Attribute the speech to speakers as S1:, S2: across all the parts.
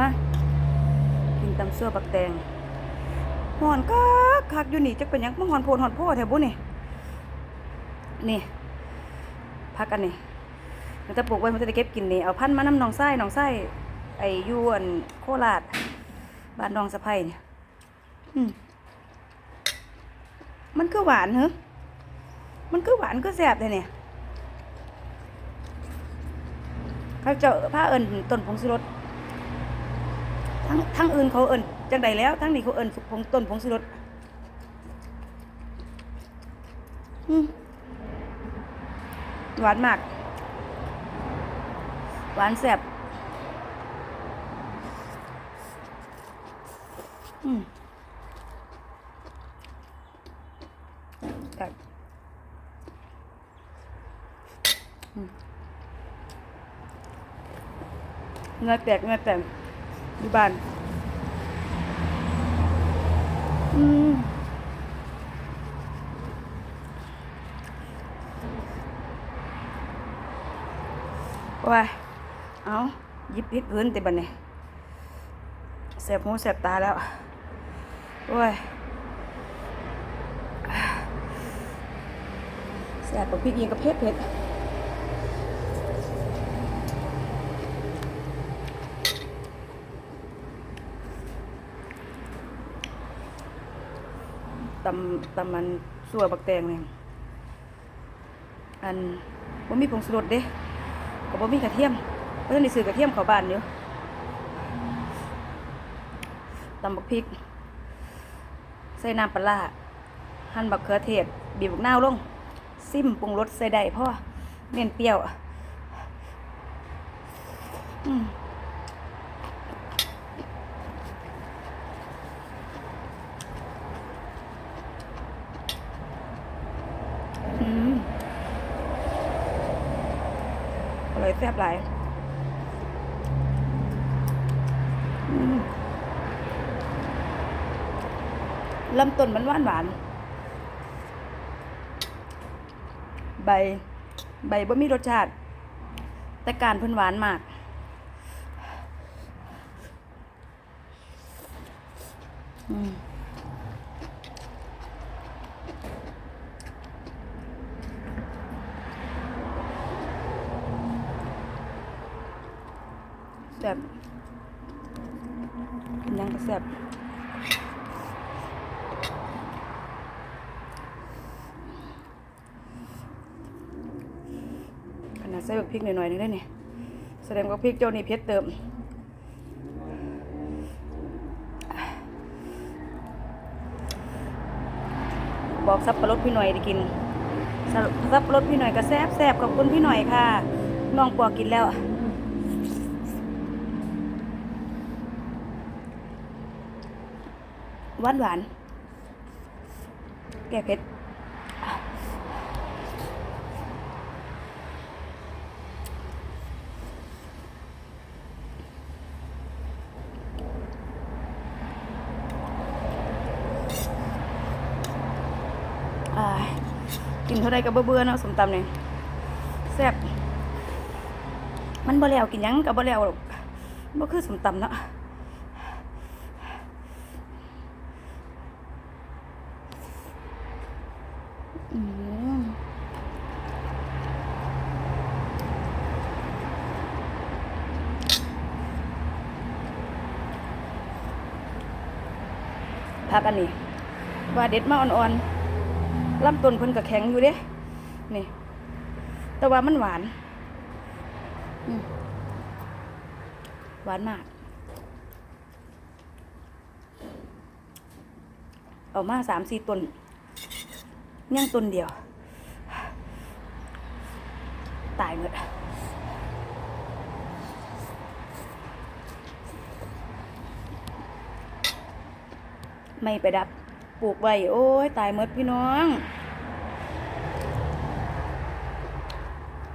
S1: มา กินตำซั่วบักแตงหอนคักคักอยู่นี่จักเป็นยังมาหอนโพนหอนโพแถวบุนี่นี่พักกันนี่มันจะปลูกไว้มันจะเก็บกินนี่เอาพันมาน้ำหนองไส้หนองไส้ไอ้ยวนโคราชบ้านหนองสะไพเนี่ยมมันคือหวานเหรอมันคือหวานก็แซ่บเลยเนี่ยเขาเจาผ้าเอิญต้นผงสุรส ทั้งทั้งอื่นเขาเอิญจังใดแล้ว ทั้งนี้เขาเอิญผงต้นผงสุรสหวานมาก หวานแซ่บอืมครับอืมเงยแตกเงยแตก อยู่บ้าน อืมว้ายเอาหยิบพิษพื้นติบันนี่แสบหูแสบตาแล้ว โอ้ยแสบกับพริกยิงกับเผ็ดเผ็ดตำตำมันสัวบักแตงเนี่ยอันบ่มีผงชูรสเด้ก็บ่มีกระเทียมเพราะฉะนั้นซื้อกระเทียมเข้าบ้านอยู่ตำบักพริก ใส่น้ำปลาหั่นบักเขือเทศ บีบบักนาวลง ซิมปรุงรสใส่ได้เพราะว่าเน้นเปรี้ยวอืม อืมอร่อยแซ่บ หลายลำต้นมันหวานหวาน ใบ ใบบ่มีรสชาติ แต่การเพิ่นหวานมากอืม แซ่บกินหยังก็ แซ่บขนาดใส่แบักพริกหน่อยๆนึงได้เนี่ยแสดงว่าพริกเจ้านี่เผ็ดเติมบอกสับปะรดพี่หน่อยได้กินสับสับปะรดพี่หน่อยก็แซ่บแซ่บขอบคุณพี่หน่อยค่ะน้องปอกินแล้ว หวานหวาน แก้เผ็ดอ่ากินเท่าไรก็บเบื่อเนาะสมตำเนี่ยแซ่บมันบ่แล้วกินยังก็บ่แล้วหรอกบ่คือสมตำเนาะ อืมพั กอันนี้ว่าเด็ดมาอ่อนๆลำต้นเพิ่นก็แข็งอยู่เด้นี่ แต่ว่ามันหวานหวานมากเอามาสามสี่ต้นยังต้นเดียว ตายหมด ไม่ไปดับปลูกไว้โอ้ยตายหมดพี่น้อง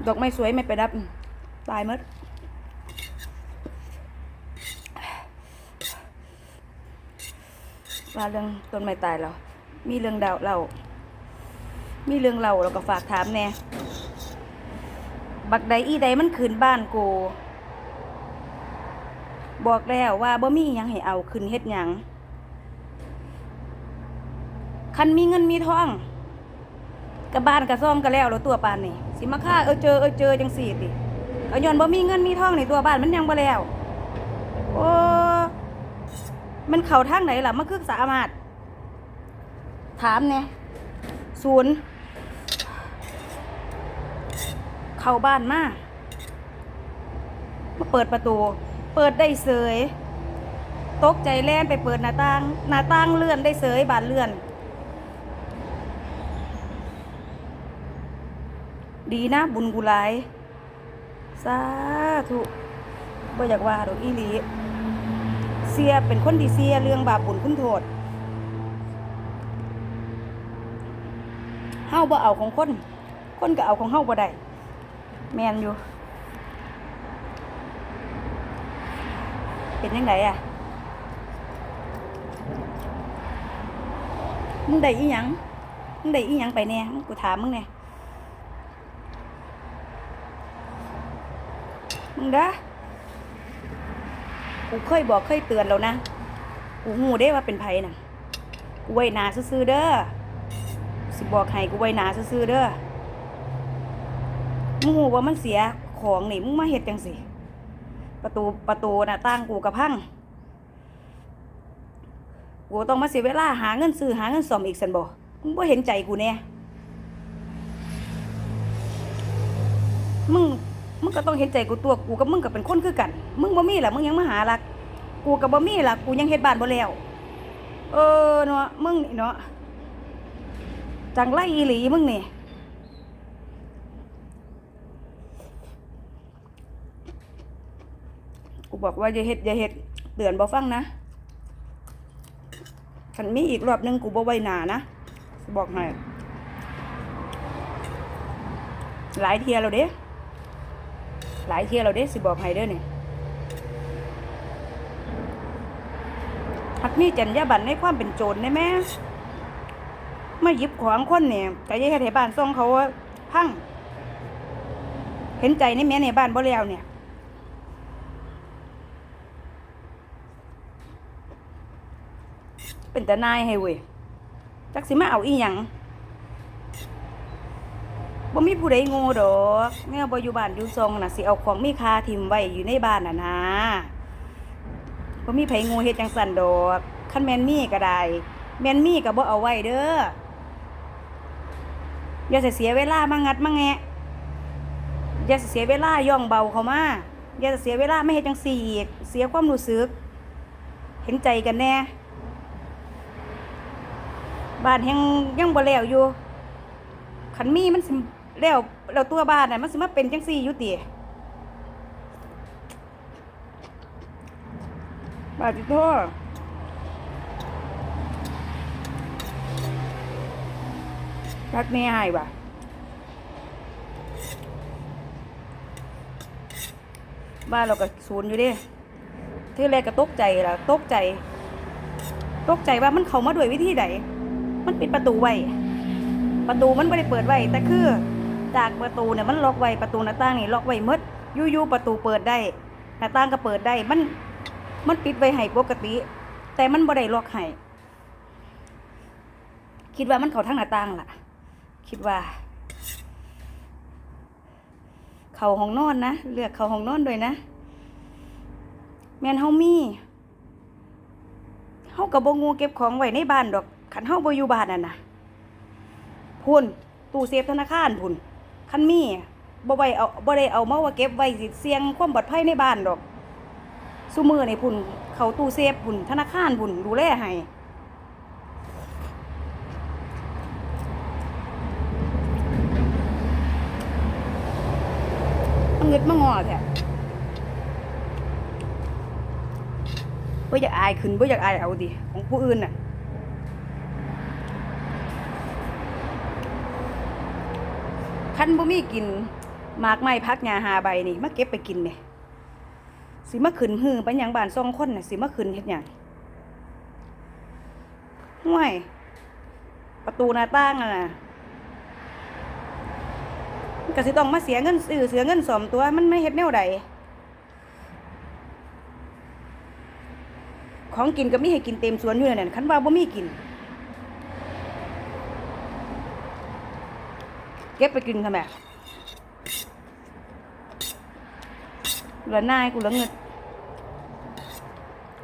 S1: ดอกไม้สวยไม่ไปดับ ตายหมดว่าเรื่องต้นไม้ตายแล้วมีเรื่องดาวเรา มีเรื่องเล่าเราก็ฝากถามแน่บักใดอีใดมันขืนบ้านกูบอกแล้วว่าบ่มียังให้เอาขึ้นเฮ็ดยัง คันมีเงินมีทองกับบ้านกับซ่องก็แล้วแล้วตัวปานนี่สิมาฆ่าเออเจอเออเจอจังสี่ติเอาย้อนบ่มีเงินมีทองในตัวบ้านมันยังบ่แล้วโอ้มันเข้าทางไหนล่ะมันคือสามารถ ถามเนี่ยศูนย์เข้าบ้านมามาเปิดประตู เปิดได้เสยตกใจแล่นไปเปิดหน้าต่างหน้าต่างเลื่อนได้เสยบานเลื่อน ดีนะบุญกุหลายสาธุบ่อยากว่าดอกอีหลีเสียเป็นคนที่เสียเรื่องบาปบุญคุณโทษเฮาบ่เอาของคน คนก็เอาของเฮาบ่ได้แมนอยู่ เป็นยังไงอะมึงได้อีหยังมึงได้อีหยังไปแน่มึงกูถามมึงแน่ มึงเด้อกูเคยบอกเคยเตือนแล้วนะ กูหูได้ว่าเป็นไผน่ะ กูไว้นาซื่อเด้อ สิบอกให้กูไว้นาซื่อเด้อ มึงหูว่ามันเสียของนี่มึงมาเฮ็ดจังสิ ประตูประตูน่ะตั้งกูกับพัง กูต้องมาเสียเวลาหาเงินซื้อหาเงินซ่อมอีกสันบ่มึงบ่เห็นใจกูแน่มึง ก็ต้องเห็นใจกูตัวกูกับมึงก็เป็นคนคือกัน มึงบ่มีล่ะมึงยังมาหาลัก กูกับบ่มีล่ะกูยังเฮ็ดบ้านบ่แล้ว เออเนาะมึงนี่เนาะจังไรอีหลีมึงนี่กูบอกว่าอย่าเฮ็ดอย่าเฮ็ดเตือนบ่ฟังนะคันมีอีกรอบหนึงกูบ่ไว้หนานะบอกให้หลายเทียแล้วเด้ หลายเที่ยแล้วเด้สิบอกให้เด้อนี่ยหักมีจรรยาบรรณในความเป็นโจรได้แม่มาหยิบของคนเนี่ยก็อย่าเฮ็ดให้บ้านซ่องเขาพังเห็นใจในแม่ในบ้านบ่แล้วเนี่ยเป็นแต่นายให้เว้ยจักสิมาเอาอีหยัง บ่มีผู้ใดโง่ดอกแม่บ่อยู่บ้านอยู่ซองน่ะสิเอาของมีค่าทิ่มไว้อยู่ในบ้านน่ะนะบ่มีไผโง่เฮ็ดจังซั่นดอกคันแม่นมีก็ได้ แม่นมีก็บ่เอาไว้เด้ออย่าเสียเวลามางัดมาแงะอย่าเสียเวลาย่องเบาเข้ามาอย่าเสียเวลาไม่เฮ็ดจังซี่อีกเสียความรู้สึก เห็นใจกันแน่บ้านยังยังบ่แล้วอยู่ขันมีมันสิ แล้วแล้วตัวบ้านน่ะมันสิมาเป็นจังซี่อยู่ติบาดจิโทษรักแม่ให้ว่ะบ้านเราก็ศูนย์อยู่ดิที่แรกก็ตกใจล่ะตกใจ ตกใจว่ามันเข้ามาด้วยวิธีใดมันปิดประตูไว้ ประตูมันไม่ได้เปิดไว้แต่คือ จากประตูเนี่ยมันล็อกไว้ประตูหน้าต่างนี่ล็อกไว้มดยู่ๆประตูเปิดได้ หน้าต่างก็เปิดได้ มันมันปิดไว้ให้ปกติ แต่มันบ่ได้ล็อกให้คิดว่ามันเข้าทางหน้าต่างล่ะ คิดว่า เข้าห้องนอนนะเลือกเข้าห้องนอนด้วยนะแมนเฮามีเฮาก็บ่งูเก็บของไว้ในบ้านดอกคันเฮาบ่อยู่บ้านนั่นน่ะพุ่นตู้เซฟธนาคารพุ่น คันมีบ่ไว้เอาบ่ได้เอามาว่าเก็บไว้สิเสี่ยงความปลอดภัยในบ้านดอกซุมื้อนี่พุ่นเขาตู้เซฟพุ่นธนาคารพุ่นดูแลให้เงิดมางอแท้บ่อยากอายขึ้นบ่อยากอายเอาดิของผู้อื่นน่ะ คันบ่มีกินหมากไม้พักหญ้าหาใบนี่มาเก็บไปกินเนี่ยสิมาขึ้นหือไปหยังบ้านสองคนน่ะสิมาขึ้นเฮ็ดหยังห่วยประตูหน้าต่างอะนะมันก็สิต้องมาเสียเงินซื้อเสียเงินสอมตัวมันไม่เฮ็ดแนวใดของกินก็มีให้กินเต็มสวนอยู่นั่นคันว่าบ่มีกิน เก็บไปกินค่ะแม่กูละนายกูเหละเงิน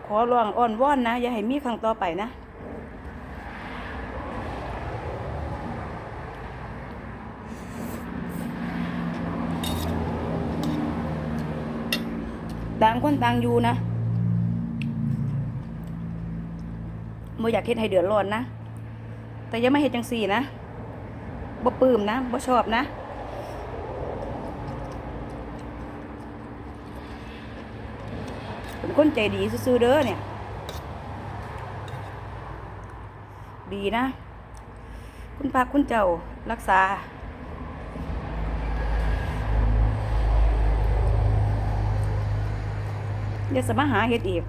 S1: ขอร้องอ้อนวอนนะ อย่าให้มีครั้งต่อไปนะต่างคนต่างอยู่นะบ่อยากเฮ็ดให้เดือดร้อนนะ แต่ยังไม่เฮ็ดจังสี่นะ บ่ปื้มนะบ่ชอบนะเป็นคนใจดีซื่อเด้อเนี่ย ดีนะ คุณพระคุณเจ้ารักษาเดี๋ยวสมาหาเฮ็ดอีก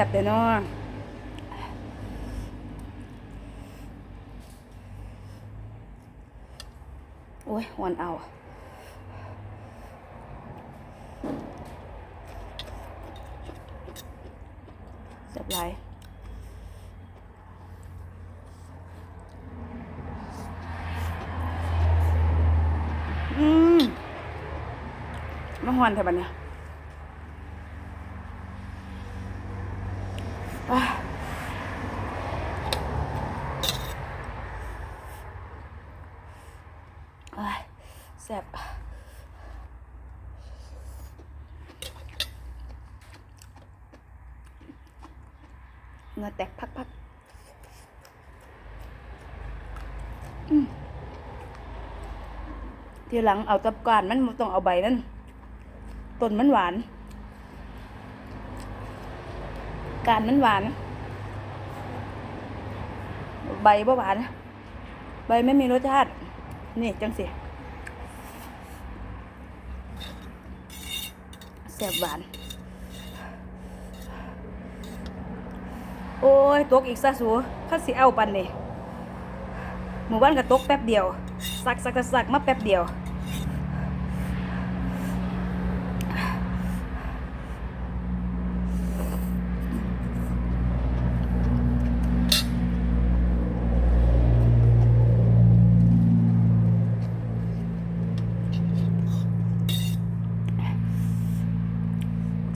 S1: ซ่บเด้อเนาะโอ้ยหวนเอาแซ่บหลายอืมมาหวนเถอะบัดเนี่ย อะอ้ายแซ่บเงือแตกพักๆทีหลังเอาตับกานมันต้องเอาใบมันต้นมันหวาน การมันหวาน ใบบ่หวาน ใบไม่มีรสชาติ นี่จังสิ ซ่บหวาน โอ้ย ตกอีกซะสูข้าสิเอาปันนี่หมู่บ้านก็ตกแป๊บเดียว สักสักสักสักมาแป๊บเดียว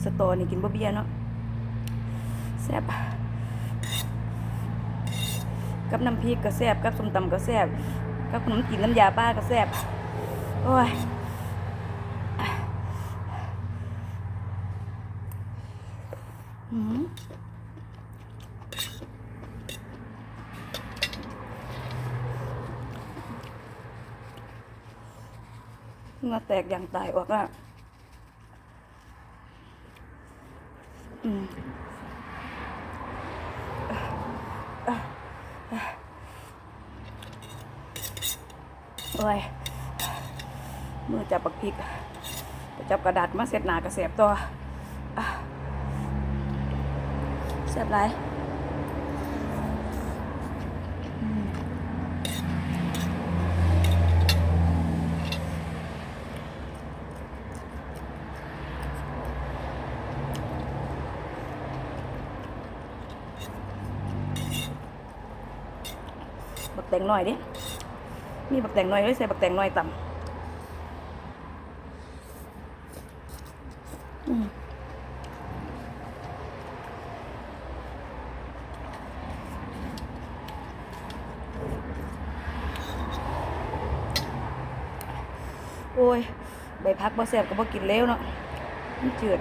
S1: สต อนี่กินบ่เบียเนาะแซ่บกับน้ำพริกก็แซ่บกับส้มตำก็แซ่บกับขนมจีนน้ำยาป้าก็แซ่บโอ้ยหืมเงาแตกอย่างตายออกอะ อืม โอ้ยมือจับปักพริกจับกระดาษมาเสร็จหนากระเสียบตัวเสียบไรบักแตงหน่อยดิ มีบักแตงหน่อยเลยใส่บักแตงหน่อยต่ำอืมโอ้ย ใบพักบ่แซ่บก็บ่กินแล้วเนาะมันจืด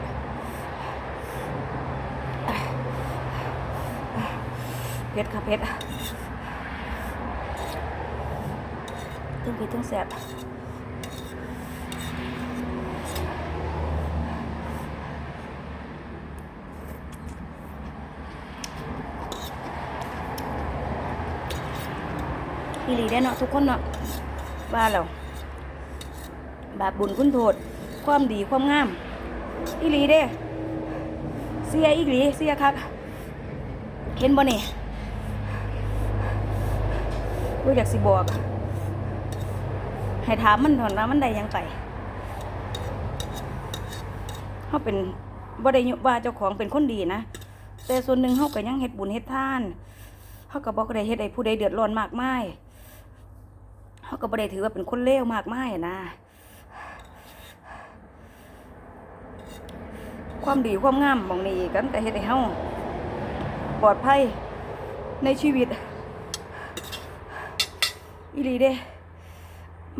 S1: เผ็ดค่ะเผ็ด ทั้งผ็ดทั้งแซ่บอีหลีได้เนาะทุกคนเนาะว่าแล้วบาปบุญคุณโทษ ความดีความงาม อีหลีเด้ เสียอีหลีเสียคักเห็นบ่เนี่กูอยากสิบอก ให้ถามมันถอนว่ามันได้ยังไปเขาเป็นบ่ได้ยุว่าเจ้าของเป็นคนดีนะ แต่ส่วนหนึ่งเขาก็ยังเฮ็ดบุญเฮ็ดทานเขาก็บอกได้เฮ็ดให้ผู้ใดเดือดร้อนมากมายเขาก็บ่ได้ถือว่าเป็นคนเลวมากมายนะ ความดีความงามมองนี้กันแต่เฮ็ดให้เฮาปลอดภัยในชีวิตอีหลีเด้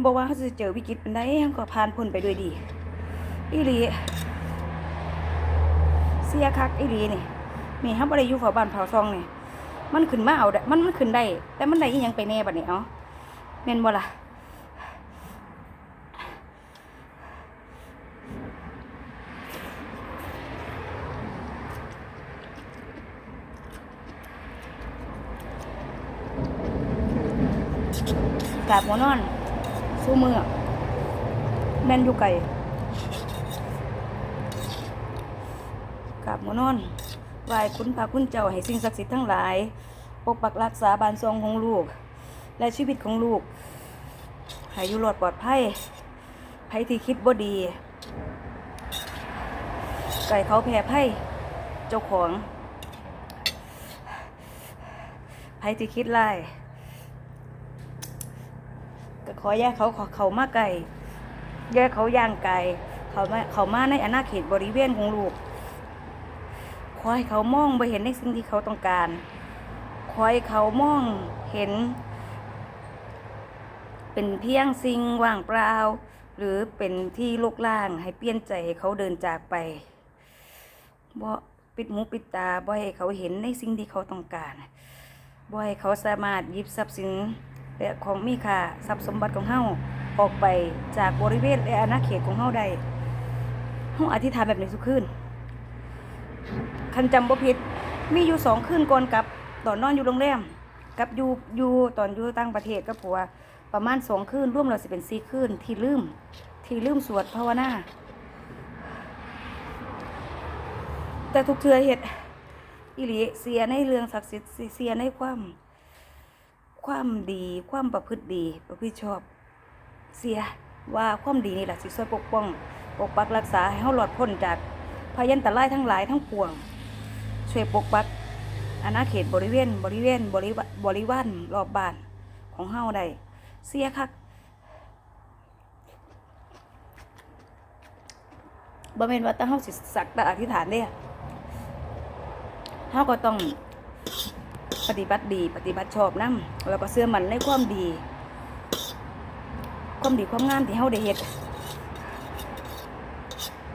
S1: บอกว่าเขาจะเจอวิกฤตเป็นไดเขาก็ผ่านพ้นไปด้วยดีอีหลีเสียคักอีหลีนี่มีเฮาบ่ได้อยู่ฝาบ้านเฝ้าซองนี่มันขึ้นมาเอาได้มันมันขึ้นได้ แต่มันได้อีหยังไปแน่บัดนี้เอ้าแม่นบ่ล่ะกราบมอนอน สู้มือแม่นอยู่ไกลกราบหมอนอนไหว้คุณพระคุณเจ้าให้สิ่งศักดิ์สิทธิ์ทั้งหลาย ปกปักรักษาบานซองของลูก และชีวิตของลูกให้อยู่รอดปลอดภัยไผที่คิดบ่ดี ไก่เขาแพ้ไพ่เจ้าของไผที่คิดไล่ ขอแยกเขาขอเขามาไก่แยกเขาย่างไก่เขามาเขามาในอาณาเขตบริเวณของลูกขอให้เขามองไปเห็นในสิ่งที่เขาต้องการขอให้เขามองเห็น เป็นเพียงสิ่งว่างเปล่าหรือเป็นที่โลกล่างให้เปลี่ยนใจให้เขาเดินจากไปบ่ปิดหูปิดตาบ่ให้เขาเห็นในสิ่งที่เขาต้องการบ่ให้เขาสามารถยิบทรัพย์สิน และของมีค่าทรัพย์สมบัติของเฮาออกไปจากบริเวณและอาณาเขตของเฮาได้เฮาอธิษฐานแบบนี้ทุกคืนคันจำบ่ผิดมีอยู่สองคืนก่อนกับตอนนอนอยู่โรงแรมกับอยู่อยู่ตอนอยู่ต่างประเทศกับผัวประมาณสองคืนร่วมแล้วสิเป็นสี่คืนที่ลืม ที่ลืมสวดภาวนาแต่ทุกเทือเฮ็ดอีหลีเสียในเรื่องศักดิ์สิทธิ์เสียในความ ความดีความประพฤติดีประพฤติชอบ เสียว่าความดีนี่แหละสิช่วยปกป้องปกปักรักษาให้เฮาหลอดพ้นจากพยันตรายทั้งหลายทั้งปวง ช่วยปกปักอาณาเขตบริเวณบริเวณบริวบริวารรอบบ้านของเฮาได้เสียคักบ่แม่นว่าแต่เฮาสิสักแต่อธิษฐานเด้เฮาก็ต้อง ปฏิบัติดี ปฏิบัติชอบนํแล้วก็เชื่อมั่นในความดี ความดีความงามที่เฮาได้เฮ็ด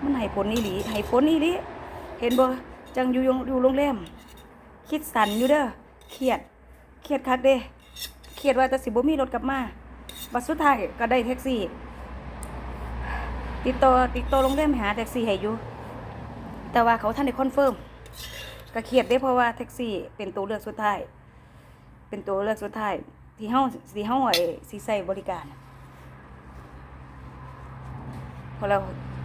S1: มันให้ผลอีหลีให้ผลอีหลีเห็นบ่จังอยู่อยู่โรงแรมคิดสันอยู่เด้อเครียดเครียดคักเด้เครียดว่าจะสิบ่มีรถกลับมาบัดสุดท้ายก็ได้แท็กซี่ ติดต่อติดต่อโรงแรมหาแท็กซี่ให้อยู่แต่ว่าเขาท่านได้คอนเฟิร์ม ก็เครียดได้เพราะว่าแท็กซี่เป็นตัวเลือกสุดท้าย เป็นตัวเลือกสุดท้าย ที่เฮาสิเฮาไอ้สิใช้บริการพราะเรา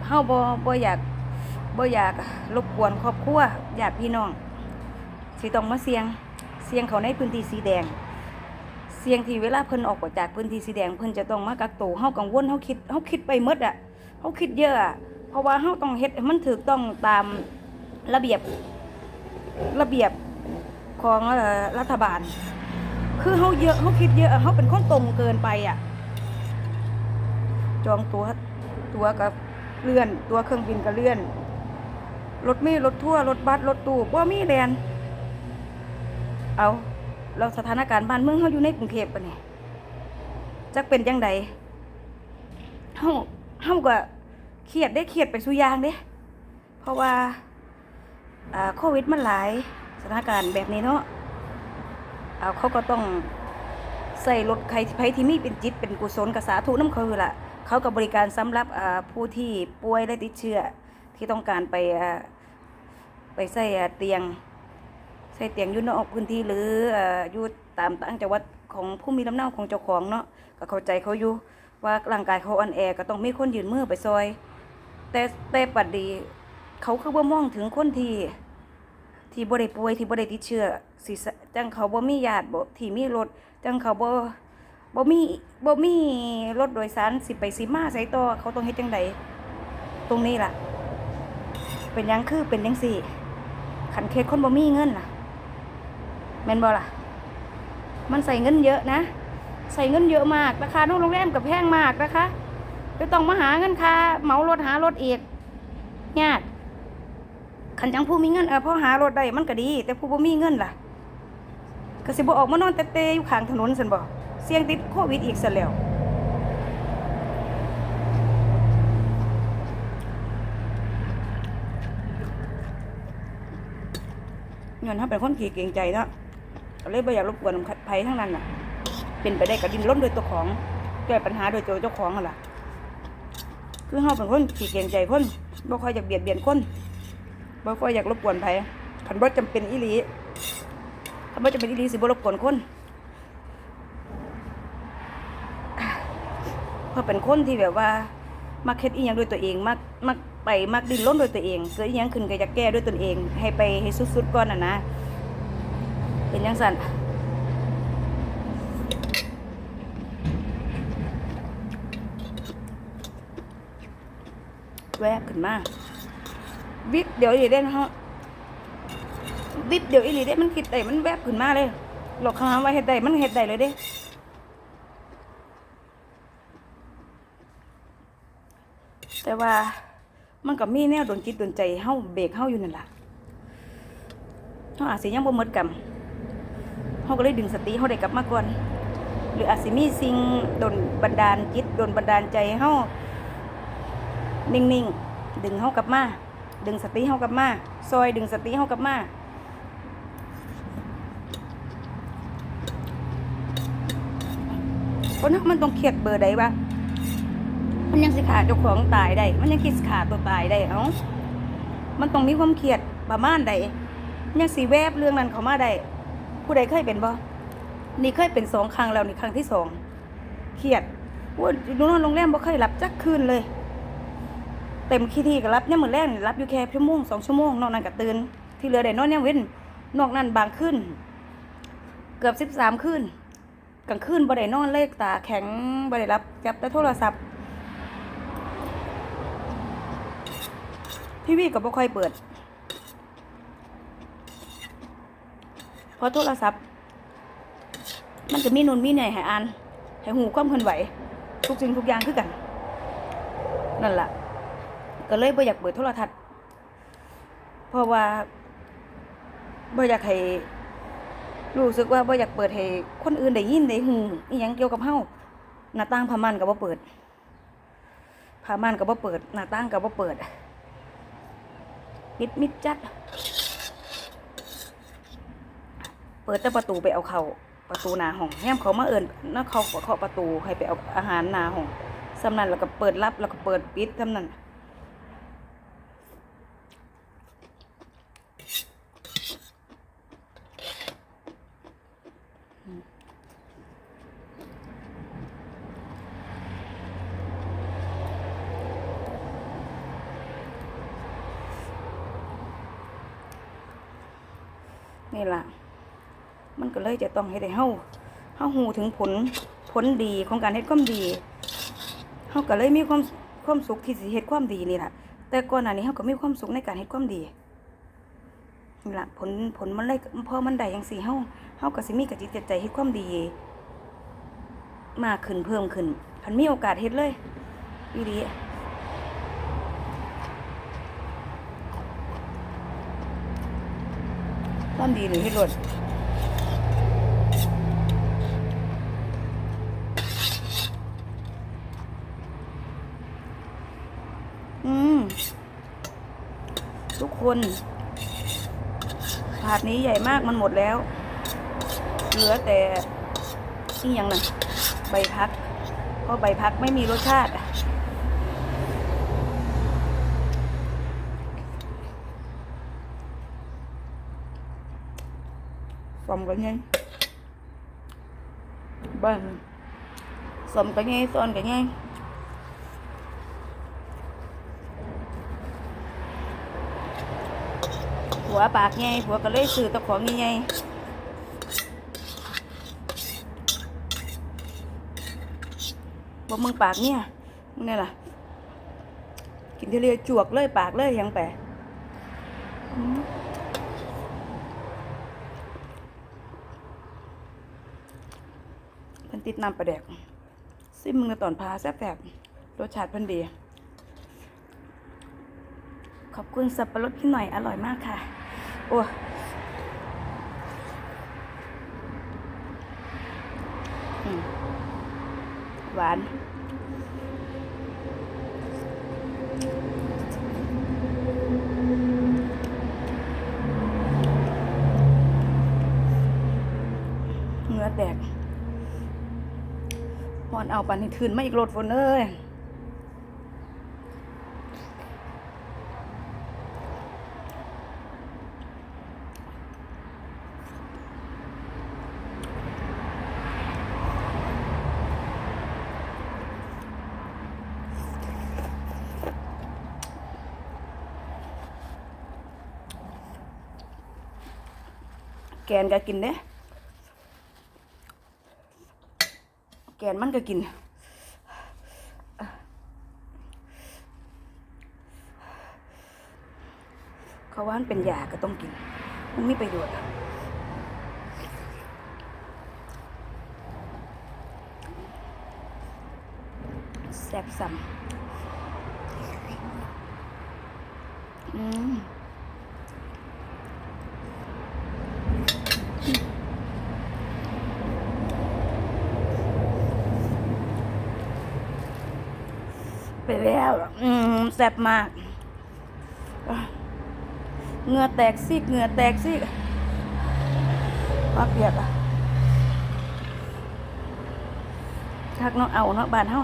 S1: เฮาบ่บ่อยากบ่อยากรบกวนครอบครัวญาติพี่น้องสิต้องมาเสี่ยงเสี่ยงเขาในพื้นที่สีแดง เสี่ยงที่เวลาเพิ่นออกจากพื้นที่สีแดงเพิ่นจะต้องมากักตัวเฮากังวลเฮาคิดเฮาคิดไปหมดอะเฮาคิดเยอะอะเพราะว่าเฮาต้องเฮ็ดให้มันถูกต้องตามระเบียบ ระเบียบของรัฐบาล คือเขาเยอะเขาคิดเยอะเขาเป็นคนตรงเกินไปอะ จองตัวตัวกับเลื่อน ตัวเครื่องบินก็เลื่อน รถเมล์รถทั่วรถบัสรถตู้ว่ามีแลนเอาเราสถานการณ์บ้านเมืองเขาอยู่ในกรุงเทพปะเนี่ยจักเป็นยังไงเฮาเฮาก็เครียดได้เครียดไปสุยางเด้เพราะว่า โควิดมันหลายสถานการณ์แบบนี้เนาะอ่าเขาก็ต้องใส่รถใครไผที่มีเป็นจิตเป็นกุศลกับสาธุน้ำเขาอยู่ละเขากับบริการสำหรับผู้ที่ป่วยและติดเชื้อที่ต้องการไปไปใส่เตียงใส่เตียงอยู่นอกพื้นที่หรืออ่าอยู่ตามต่างจังหวัดของผู้มีลำเนาของเจ้าของเนาะก็เข้าใจเขาอยู่ว่าร่างกายเขาอ่อนแอก็ต้องมีคนยืนมือไปซอย แต่แต่ปัดดี เขาคือบ่มองถึงคนที่ที่บ่ได้ป่วยที่บ่ได้ติดเชื้อสิสะจังเขาบ่มีญาติบ่ที่มีรถจังเขาบ่บ่มีบ่มีรถโดยสารสิไปสิมาไสต่อเขาต้องเฮ็ดจังไดตรงนี้ล่ะ เป็นยังคือเป็นจังซี่คันเคสคนบ่มีเงินล่ะแม่นบ่ล่ะ มันใส่เงินเยอะนะ ใส่เงินเยอะมากราคานอกโรงแรมกับแพงมากนะคะจะต้องมาหาเงินค่าเหมารถหารถอีกยาก ขันจังผู้มีเงินเออพอหารถได้มันก็ดี แต่ผู้บ่มีเงินล่ะก็สิบ่ออกมานอนเตะๆอยู่ข้างถนนซั่นบ่เสี่ยงติดโควิดอีกซะแล้วเงินเขาเป็นคนขี้เกรงใจเนาะเลยบ่อยากรบกวนไผทั้งนั้นน่ะ เป็นไปได้ก็ดิ้นรนโดยตัวของแก้ปัญหาโดยตัวเจ้าของนั่นล่ะ คือเขาเป็นคนขี้เกรงใจคนบ่ค่อยอยากเบียดเบียนคน บ่ค่อยอยากรบกวนไผคันบ่จำเป็นอีหลีคันบ่จำเป็นอีหลีสิบ่รบกวนคนเพราะเป็นคนที่แบบว่ามักเฮ็ดอีหยังด้วยตัวเองมักมักไปมักดิ้นรนด้วยตัวเองเกิดอีหยังขึ้นก็จะแก้ด้วยตนเอง ให้ไปให้สุดๆก่อนน่ะนะ เป็นจังซั่นแวบขึ้นมา วิบเดี๋ยวอีเด้นะฮะวิบเดี๋ยวอีหลีเด้มันคิดได้มันแวบขึ้นมาเลยหลอกคำว่าเฮ็ดได้มันเฮ็ดได้เลยเด้แต่ว่ามันก็มีแนวดนจิตโดนใจเฮาเบรกเฮาอยู่นั่นล่ะเฮาอาจสิยังบ่หมดกรรมเฮาก็เลยดึงสติเฮาได้กลับมาก่อน หรืออาจสิมีสิ่งโดนบันดาลจิตโดนบันดาลใจเฮานิ่งๆ ดึงเฮากลับมา ดึงสติเฮากลับมาซอยดึงสติเฮากลับมาคนเฮามันต้องเครียดเบอร์ใดวะมันยังสิขาเจ้าของตายได้มันยังคิดขาตัวตายได้เอ้ามันต้องมีความเครียดประมาณใดยังสีแวบเรื่องนั้นเขามาได้ผู้ใดเคยเป็นบ่นี่เคยเป็นสองครั้งแล้วนี่ครั้งที่สองเครียดว่าดูนอนโรงแรมบ่เคยหลับจักคืนเลย เต็มขี้ที่ก็รับเนี่ยามมือแรกนี่รับอยู่แค่ชั่วโมงสองชั่วโมงนอกนั้นก็ตื่นที่เหลือได้นอนยังเว้นนอกนั้นบางคืนเกือบสิบสามคืนกลางคืนบ่ได้นอนเลขตาแข็งบ่ได้รับจับแต่โทรศัพท์ทีวีก็บ่ค่อยเปิดเพราะโทรศัพท์ มันจะมีนูนมีไหนให้อ่านให้หูความเคลื่อนไหว ทุกสิ่งทุกอย่างคือกัน นั่นแหละ ก็เลยบ่อยากเปิดโทรทัศน์ เพราะว่าบ่อยากให้รู้สึกว่าบ่อยากเปิดให้คนอื่นได้ยินได้หูอีหยังเกี่ยวกับเฮาหน้าต่างผ้าม่านก็บ่เปิดผ้าม่านก็บ่เปิด หน้าต่างก็บ่เปิดมิดมิดจัด เปิดแต่ประตูไปเอาเขาประตูหนาห้องแง้มเขามาเอิญน่าเขาเคาะประตูให้ไปเอาอาหารหนาห้องสำนันแล้วก็เปิดรับแล้วก็เปิดปิดสำนัน นี่ล่ะ มันก็เลยจะต้องให้ได้เฮาเฮาหูถึงผลผลดีของการเฮ็ดความดีเฮาก็เลยมีความความสุขที่สิเฮ็ดความดีนี่ล่ะ แต่ก่อนหน้านี้เฮาก็มีความสุขในการเฮ็ดความดีนี่ล่ะผลผลมันเลยพอมันได้จังซี่เฮาเฮาก็สิมีกระจิตใจเฮ็ดความดี มากขึ้นเพิ่มขึ้นคันมีโอกาสเฮ็ดเลยอีหลีความดีหรือเฮ็ดรดอืม ทุกคนถาดนี้ใหญ่มากมันหมดแล้ว เหลือแต่นี่ยังน่ะใบพัก เพราะใบพักไม่มีรสชาติ สมกันไงบ้านสมกันไงซ้อนกันไงหัวปากไงหัวก็เลยสื่อตะของไงบอกมึงปากเนี่ยนี่แหละกินทะเลจวกเลยปากเลยยังแปะ ติดน้ำปลาแดกซิมมึงในตอนพาแซ่บๆรสชาติพิ่นดี ขอบคุณสับปะรดพี่หน่อยอร่อยมากค่ะ โอ้หวานเหงื่อแตก อนเอาปันนี่ทืนมาอีกรถฝนเอ้ยแกนก็กินเด้ แกนมันก็กิน เขาว่ามันเป็นยาก็ต้องกิน มันมีประโยชน์แซ่บซ้ำอืม ไปแล้ว อืม แซ่บมากเหงื่อแตกซีกเหงื่อแตกซีกว่าเปียกอะทักน้องเอาเนาะบานเฮา